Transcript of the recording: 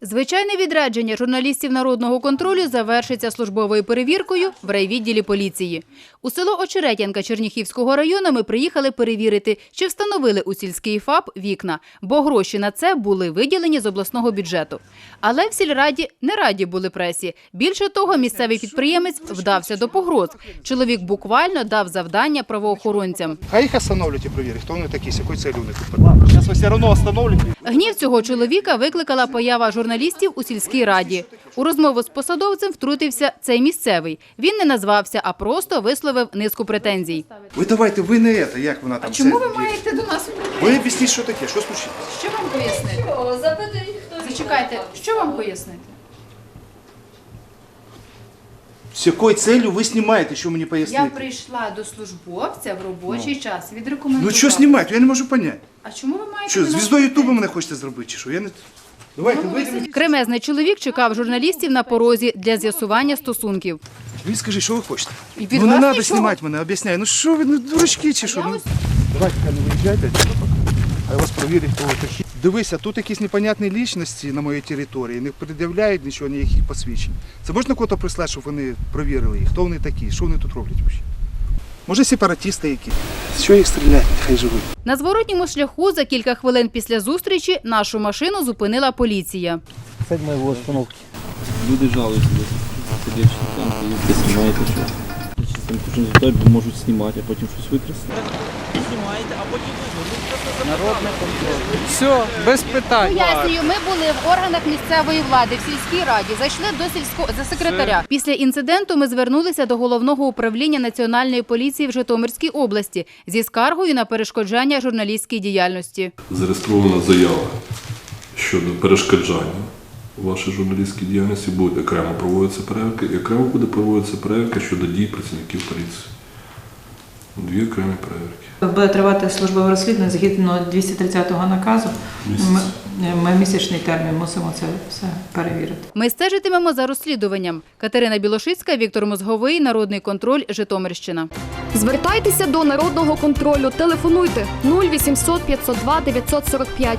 Звичайне відрядження журналістів народного контролю завершиться службовою перевіркою в райвідділі поліції. У село Очеретянка Черніхівського району ми приїхали перевірити, чи встановили у сільський ФАП вікна, бо гроші на це були виділені з обласного бюджету. Але в сільраді не раді були пресі. Більше того, місцевий підприємець вдався до погроз. Чоловік буквально дав завдання правоохоронцям. А їх остановлюйте, проверить, хто вони такі, з якою целью вони тут. Зараз все одно остановите. Гнів цього чоловіка викликала поява журналістів у сільській раді. У розмову з посадовцем втрутився цей місцевий. Він не назвався, а просто висловив низку претензій. Ви давайте, ви не це, як вона там. Чому ви маєте до нас? Ви об'ясніть, що таке, що случилось? Що вам пояснити? Зачекайте, що вам пояснити? З якою целью ви знімаєте, що мені пояснити? Я прийшла до службовця в робочий час. Відрекомендувала. Ну що знімати, я не можу поняти. А чому ви маєте Що, звіздою Ютуба мене хочете зробити, чи що? Я не... Давайте, вийдемо. Кремезний чоловік чекав журналістів на порозі для з'ясування стосунків. Ви скажіть, що ви хочете? І від ну не вас треба нічого. знімати мене, об'ясняю. Ну що ви, ну дурачки чи що? Ну, Давайте, не виїжджайте. А я вас провірю, хто ви такі. Дивися, тут якісь непонятні лічності на моїй території, не пред'являють нічого, ніяких посвідчень. Це можна кого-то прислати, щоб вони провірили їх? Хто вони такі? Що вони тут роблять взагалі? Може сепаратісти які? Що їх стріляти? Хай живуть. На зворотньому шляху за кілька хвилин після зустрічі нашу машину зупинила поліція. Це моє в остановки. Люди жалуються, сидячи там, ви знімаєте, що там кожен деталь можуть знімати, а потім щось викрасти. Все, без питань. Пояснюю, ми були в органах місцевої влади в сільській раді. Зайшли до сільського за секретаря. Після інциденту ми звернулися до головного управління національної поліції в Житомирській області зі скаргою на перешкоджання журналістській діяльності. зареєстрована заява щодо перешкоджання вашій журналістській діяльності. Буде окремо проводитися перевірки, і окремо буде проводитися перевірка щодо дій працівників поліції. Дві окремі перевірки. Буде тривати службове розслідування згідно 230-го наказу. Ми, ми місячний термін мусимо це все перевірити. Ми стежитимемо за розслідуванням. Катерина Білошицька, Віктор Мозговий, Народний контроль, Житомирщина. Звертайтеся до народного контролю. Телефонуйте 0800 502 945